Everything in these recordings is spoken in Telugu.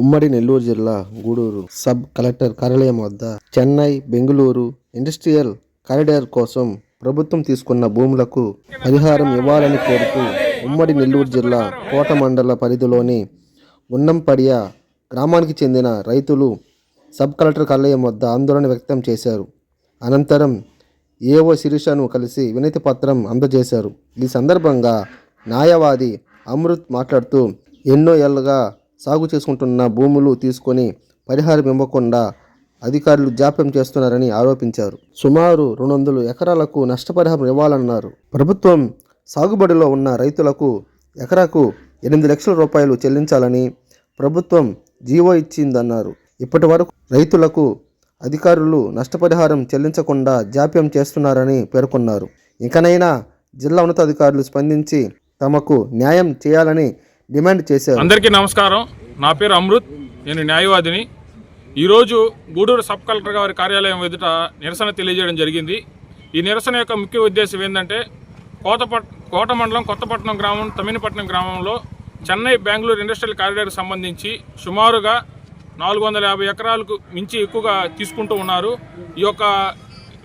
ఉమ్మడి నెల్లూరు జిల్లా గూడూరు సబ్ కలెక్టర్ కార్యాలయం వద్ద చెన్నై బెంగళూరు ఇండస్ట్రియల్ కారిడార్ కోసం ప్రభుత్వం తీసుకున్న భూములకు పరిహారం ఇవ్వాలని కోరుతూ ఉమ్మడి నెల్లూరు జిల్లా కోట మండల పరిధిలోని ఉన్నంపడియ గ్రామానికి చెందిన రైతులు సబ్ కలెక్టర్ కార్యాలయం వద్ద ఆందోళన వ్యక్తం చేశారు. అనంతరం ఏఓ శిరీషను కలిసి వినతి పత్రం అందజేశారు. ఈ సందర్భంగా న్యాయవాది అమృత్ మాట్లాడుతూ ఎన్నో ఏళ్ళుగా సాగు చేసుకుంటున్న భూములు తీసుకొని పరిహారం ఇవ్వకుండా అధికారులు జాప్యం చేస్తున్నారని ఆరోపించారు. సుమారు రెండు వందల ఎకరాలకు నష్టపరిహారం ఇవ్వాలన్నారు. ప్రభుత్వం సాగుబడిలో ఉన్న రైతులకు ఎకరాకు ఎనిమిది లక్షల రూపాయలు చెల్లించాలని ప్రభుత్వం జీవో ఇచ్చిందన్నారు. ఇప్పటి వరకు రైతులకు అధికారులు నష్టపరిహారం చెల్లించకుండా జాప్యం చేస్తున్నారని పేర్కొన్నారు. ఇకనైనా జిల్లా ఉన్నతాధికారులు స్పందించి తమకు న్యాయం చేయాలని డిమాండ్ చేశారు. అందరికీ నమస్కారం. నా పేరు అమృత్. నేను న్యాయవాదిని. ఈరోజు గూడూరు సబ్ కలెక్టర్ గారి కార్యాలయం ఎదుట నిరసన తెలియజేయడం జరిగింది. ఈ నిరసన యొక్క ముఖ్య ఉద్దేశం ఏంటంటే కోతపట్ కోట మండలం కొత్తపట్నం గ్రామం తమ్మినపట్నం గ్రామంలో చెన్నై బెంగళూరు ఇండస్ట్రియల్ కారిడార్కి సంబంధించి సుమారుగా నాలుగు వందల యాభై ఎకరాలకు మించి ఎక్కువగా తీసుకుంటూ ఉన్నారు. ఈ యొక్క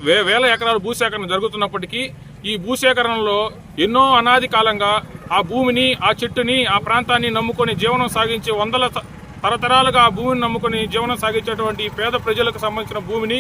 వే వేల ఎకరాల భూసేకరణ జరుగుతున్నప్పటికీ ఈ భూసేకరణలో ఎన్నో అనాది కాలంగా ఆ భూమిని ఆ చెట్టుని ఆ ప్రాంతాన్ని నమ్ముకొని జీవనం సాగించి వందల త- తరతరాలుగా ఆ భూమిని నమ్ముకొని జీవనం సాగించేటువంటి పేద ప్రజలకు సంబంధించిన భూమిని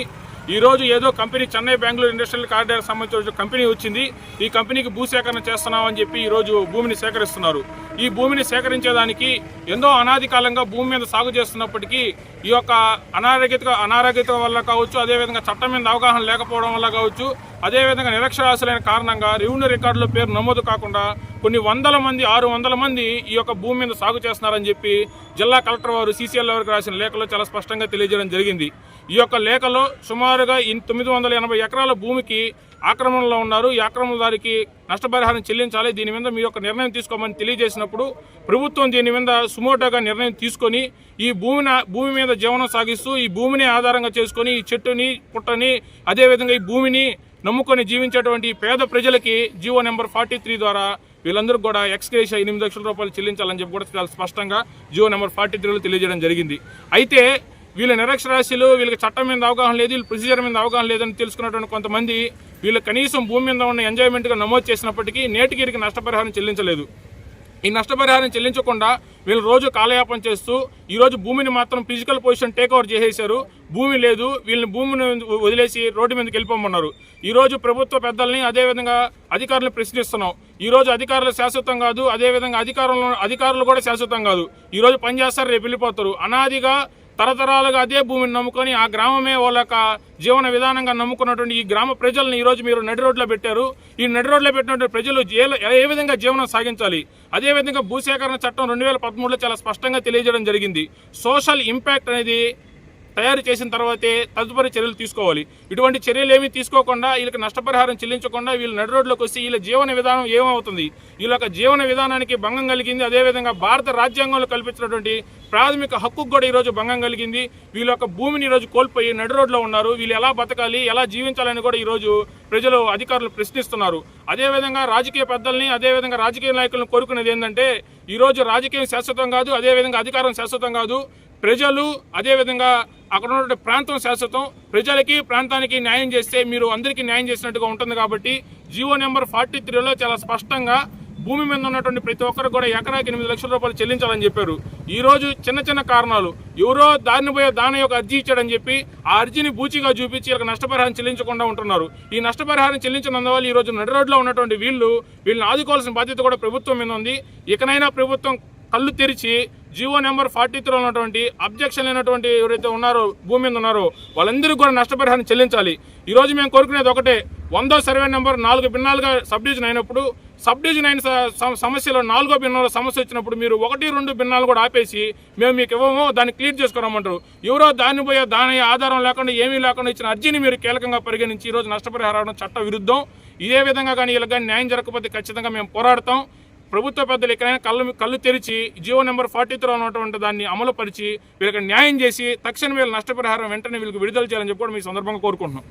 ఈరోజు ఏదో company Chennai Bengaluru industrial corridor సంబంధించిన కంపెనీ వచ్చింది. ఈ కంపెనీకి భూసేకరణ చేస్తున్నామని చెప్పి ఈరోజు భూమిని సేకరిస్తున్నారు. ఈ భూమిని సేకరించేదానికి ఎంతో అనాది కాలంగా భూమి మీద సాగు చేస్తున్నప్పటికీ ఈ యొక్క అనారోగ్యత అనారోగ్యత వల్ల కావచ్చు అదేవిధంగా చట్టం మీద అవగాహన లేకపోవడం వల్ల కావచ్చు అదేవిధంగా నిరక్షరాస్యులైన కారణంగా రెవెన్యూ రికార్డులో పేరు నమోదు కాకుండా కొన్ని వందల మంది ఆరు వందల మంది ఈ యొక్క భూమి మీద సాగు చేస్తున్నారని చెప్పి జిల్లా కలెక్టర్ వారు సీసీఎల్ వారికి రాసిన లేఖలో చాలా స్పష్టంగా తెలియజేయడం జరిగింది. ఈ యొక్క లేఖలో సుమారుగా తొమ్మిది వందల ఎనభై ఎకరాల భూమికి ఆక్రమణలో ఉన్నారు. ఈ ఆక్రమణదారికి నష్టపరిహారం చెల్లించాలి. దీని మీద మీ యొక్క నిర్ణయం తీసుకోమని తెలియజేసినప్పుడు ప్రభుత్వం దీని మీద సుమోటోగా నిర్ణయం తీసుకొని ఈ భూమిని భూమి మీద జీవనం సాగిస్తూ ఈ భూమిని ఆధారంగా చేసుకొని ఈ చెట్టుని పుట్టని అదేవిధంగా ఈ భూమిని నమ్ముకొని జీవించేటువంటి పేద ప్రజలకి జీవో నెంబర్ ఫార్టీ త్రీ ద్వారా వీళ్ళందరూ కూడా ఎక్స్గ్రేషియా ఎనిమిది లక్షల రూపాయలు చెల్లించాలని చెప్పి కూడా చాలా స్పష్టంగా జియో నెంబర్ ఫార్టీ త్రీలో తెలియజేయడం జరిగింది. అయితే వీళ్ళ నిరక్షరాస్యులు వీళ్ళకి చట్టం మీద అవగాహన లేదు వీళ్ళ ప్రొసీజర్ మీద అవగాహన లేదని తెలుసుకున్నటువంటి కొంతమంది వీళ్ళు కనీసం భూమి మీద ఉన్న ఎంజాయ్మెంట్గా నమోదు చేసినప్పటికీ నేటికి నష్టపరిహారం చెల్లించలేదు. ఈ నష్టపరిహారం చెల్లించకుండా వీళ్ళు రోజు కాలయాపన చేస్తూ ఈరోజు భూమిని మాత్రం ఫిజికల్ పొజిషన్ టేక్ ఓవర్ చేసేశారు. భూమి లేదు వీళ్ళని భూమిని వదిలేసి రోడ్డు మీదకి వెళ్ళిపోమన్నారు. ఈ రోజు ప్రభుత్వ పెద్దల్ని అదేవిధంగా అధికారులను ప్రశ్నిస్తున్నాం. ఈరోజు అధికారులు శాశ్వతం కాదు అదేవిధంగా అధికారులు అధికారులు కూడా శాశ్వతం కాదు. ఈరోజు పనిచేస్తారు రేపు వెళ్ళిపోతారు. అనాదిగా తరతరాలుగా అదే భూమిని నమ్ముకొని ఆ గ్రామమే వాళ్ళ జీవన విధానంగా నమ్ముకున్నటువంటి ఈ గ్రామ ప్రజల్ని ఈ రోజు మీరు నడి రోడ్లో పెట్టారు. ఈ నడి రోడ్లో పెట్టినటువంటి ప్రజలు ఏ విధంగా జీవనం సాగించాలి? అదే విధంగా భూసేకరణ చట్టం రెండు వేల పదమూడులో చాలా స్పష్టంగా తెలియజేయడం జరిగింది. సోషల్ ఇంపాక్ట్ అనేది తయారు చేసిన తర్వాతే తదుపరి చర్యలు తీసుకోవాలి. ఇటువంటి చర్యలు ఏమీ తీసుకోకుండా వీళ్ళకి నష్టపరిహారం చెల్లించకుండా వీళ్ళు నడి రోడ్లోకి వచ్చి వీళ్ళ జీవన విధానం ఏమవుతుంది? వీళ్ళ యొక్క జీవన విధానానికి భంగం కలిగింది. అదేవిధంగా భారత రాజ్యాంగంలో కల్పించినటువంటి ప్రాథమిక హక్కుకు కూడా ఈరోజు భంగం కలిగింది. వీళ్ళ యొక్క భూమిని ఈరోజు కోల్పోయి నడి రోడ్లో ఉన్నారు. వీళ్ళు ఎలా బతకాలి ఎలా జీవించాలని కూడా ఈరోజు ప్రజలు అధికారులు ప్రశ్నిస్తున్నారు. అదేవిధంగా రాజకీయ పెద్దల్ని అదేవిధంగా రాజకీయ నాయకులను కోరుకునేది ఏంటంటే ఈరోజు రాజకీయం శాశ్వతం కాదు అదేవిధంగా అధికారం శాశ్వతం కాదు. ప్రజలు అదేవిధంగా అక్కడ ఉన్నటువంటి ప్రాంతం శాశ్వతం. ప్రజలకి ప్రాంతానికి న్యాయం చేస్తే మీరు అందరికీ న్యాయం చేసినట్టుగా ఉంటుంది కాబట్టి జియో నెంబర్ ఫార్టీ త్రీలో చాలా స్పష్టంగా భూమి మీద ఉన్నటువంటి ప్రతి ఒక్కరు కూడా ఎకరాకి ఎనిమిది లక్షల రూపాయలు చెల్లించాలని చెప్పారు. ఈ రోజు చిన్న చిన్న కారణాలు. ఎవరో దారిని పోయే దాని యొక్క అర్జీ ఇచ్చాడని చెప్పి ఆ అర్జీని బూచిగా చూపించి ఇలా నష్టపరిహారం చెల్లించకుండా ఉంటున్నారు. ఈ నష్టపరిహారం చెల్లించినందువల్ల ఈ రోజు నడి రోడ్లో ఉన్నటువంటి వీళ్ళు వీళ్ళని ఆదుకోవాల్సిన బాధ్యత కూడా ప్రభుత్వం మీద ఉంది. ఇకనైనా ప్రభుత్వం కళ్ళు తెరిచి జియో నెంబర్ ఫార్టీ త్రీలో ఉన్నటువంటి అబ్జెక్షన్ అయినటువంటి ఎవరైతే ఉన్నారో భూమి మీద ఉన్నారో వాళ్ళందరికీ కూడా నష్టపరిహారం చెల్లించాలి. ఈరోజు మేము కోరుకునేది ఒకటే వందో సర్వే నెంబర్ నాలుగు భిన్నాలుగా సబ్ డివిజన్ అయినప్పుడు సబ్ డివిజన్ అయిన స- సమస్యలో నాలుగో భిన్నాల సమస్య వచ్చినప్పుడు మీరు ఒకటి రెండు భిన్నాలు కూడా ఆపేసి మేము మీకు ఇవ్వము దాన్ని క్లియర్ చేసుకురమ్మంటారు. ఎవరో దాన్ని పోయే దాని ఆధారం లేకుండా ఏమీ లేకుండా ఇచ్చిన అర్జీని మీరు కీలకంగా పరిగణించి ఈ రోజు నష్టపరిహారం చట్ట విరుద్ధం ఇదే విధంగా కానీ వీళ్ళకి కానీ న్యాయం జరగకపోతే ఖచ్చితంగా మేము పోరాడతాం. ప్రభుత్వ పెద్దలు ఎక్కడైనా కళ్ళు కళ్ళు తెరిచి జియో నెంబర్ ఫార్టీ త్రీ ఉన్నటువంటి దాన్ని అమలుపరిచి వీళ్ళకి న్యాయం చేసి తక్షణ వీళ్ళ నష్టపరిహారం వెంటనే వీళ్ళకి విడుదల చేయాలని చెప్పి కూడా మీ సందర్భంగా కోరుకుంటున్నాం.